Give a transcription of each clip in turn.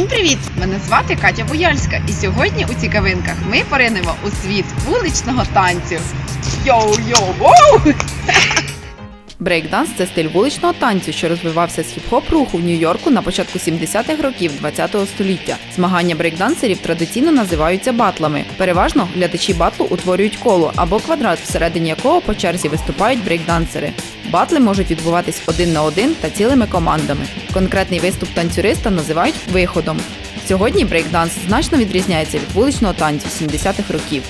Привіт! Мене звати Катя Буяльська, і сьогодні у цікавинках ми поринемо у світ вуличного танцю. Йоу-йоу! воу! Брейкданс це стиль вуличного танцю, що розвивався з хіп-хоп руху в Нью-Йорку на початку 70-х років ХХ століття. Змагання брейкдансерів традиційно називаються батлами. Переважно глядачі батлу утворюють коло або квадрат, всередині якого по черзі виступають брейкдансери. Батли можуть відбуватись один на один та цілими командами. Конкретний виступ танцюриста називають виходом. Сьогодні брейкданс значно відрізняється від вуличного танцю 70-х років.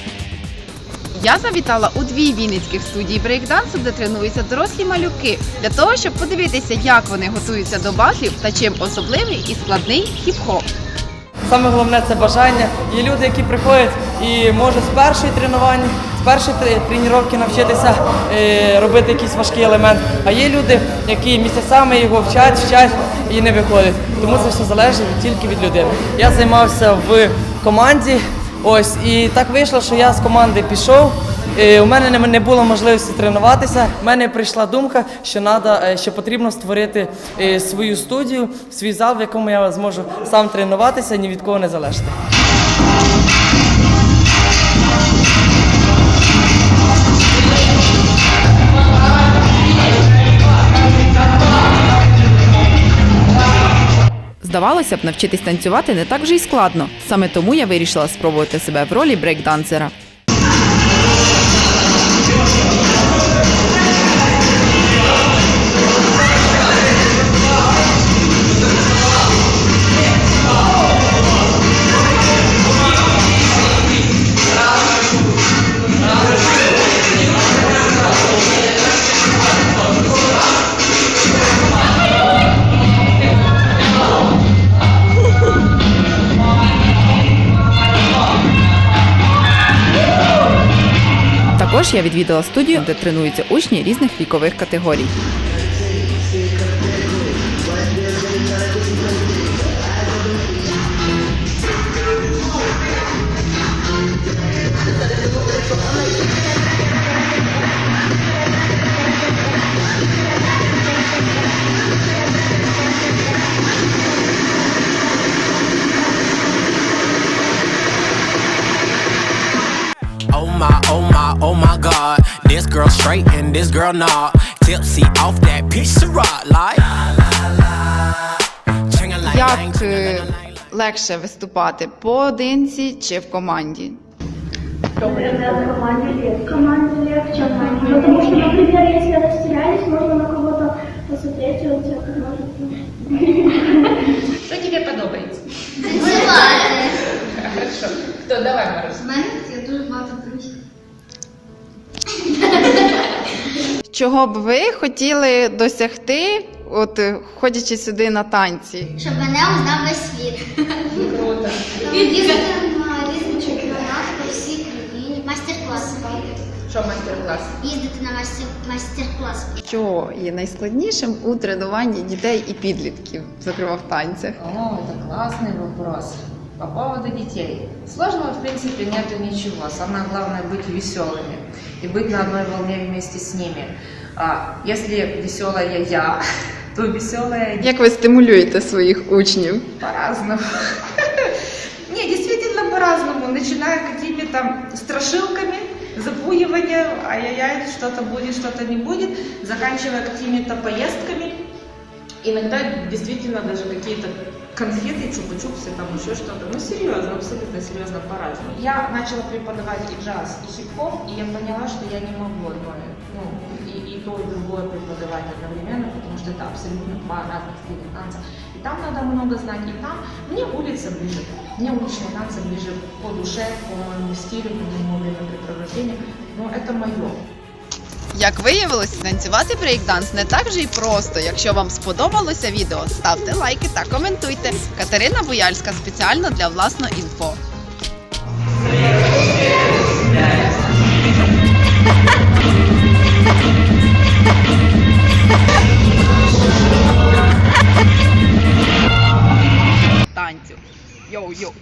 Я завітала у дві вінницьких студії брейкдансу, де тренуються дорослі малюки, для того, щоб подивитися, як вони готуються до батлів та чим особливий і складний хіп-хоп. Саме головне це бажання. Є люди, які приходять і можуть з першої тренування, з першої тренування навчитися е, робити якийсь важкий елемент. А є люди, які місяцями його вчать, вчать і не виходять. Тому це все залежить тільки від людини. Я займався в команді. Ось і так вийшло, що я з команди пішов. Е, У мене не- було можливості тренуватися. У мене прийшла думка, що е, що потрібно створити е, свою студію, свій зал, в якому я зможу сам тренуватися, ні від кого не залежати. Здавалося б, навчитись танцювати не так вже й складно. Саме тому я вирішила спробувати себе в ролі брейкдансера. Також я відвідала студію, де тренуються учні різних вікових категорій. Oh my, oh my, god. This girl straight and this girl not. Tipsy off that piece of rock like. Як е, легше виступати поодинці чи в команді? Команде легче, потому что, например, если растерялись, можно на кого-то посмотреть, и он тебя поможет. Що тобі подобається? Хорошо. Хто? Давай, Марусь. У мене я дуже багато Чого б ви хотіли досягти, от ходячи сюди на танці? Щоб мене узнав весь світ. Круто. На різні чемпіонати по всій країні. Майстер-класи. Що майстер-клас? Їздити на майстер-класи. Що є найскладнішим у тренуванні дітей і підлітків, зокрема в танцях? О, это классный вопрос. По поводу детей. Сложного, в принципе, нету ничего. Самое главное быть веселыми и быть на одной волне вместе с ними. А, если веселая я, то веселая Як ви стимулюєте своїх учнів? По-разному. Не, действительно по-разному. Начиная какими-то страшилками, запугиванием, ай-яй-яй, что-то будет, что-то не будет, заканчивая какими-то поездками. Иногда действительно даже какие-то конфеты, чупа-чупсы, там еще что-то. Ну, серьезно, абсолютно серьезно, по-разному. Я начала преподавать и джаз, и хип-хоп, и я поняла, что я не могу одно, ну, и, и то, и другое преподавать одновременно, потому что это абсолютно два разных стиля танца. И там надо много знать, и там мне улица ближе, мне уличные танцы ближе по душе, по моему стилю, по моему времяпрепровождению, но это мое. Як виявилося, танцювати брейкданс не так же й просто. Якщо вам сподобалося відео, ставте лайки та коментуйте. Катерина Буяльська спеціально для власно інфо. Танцю. Йоу-йоу.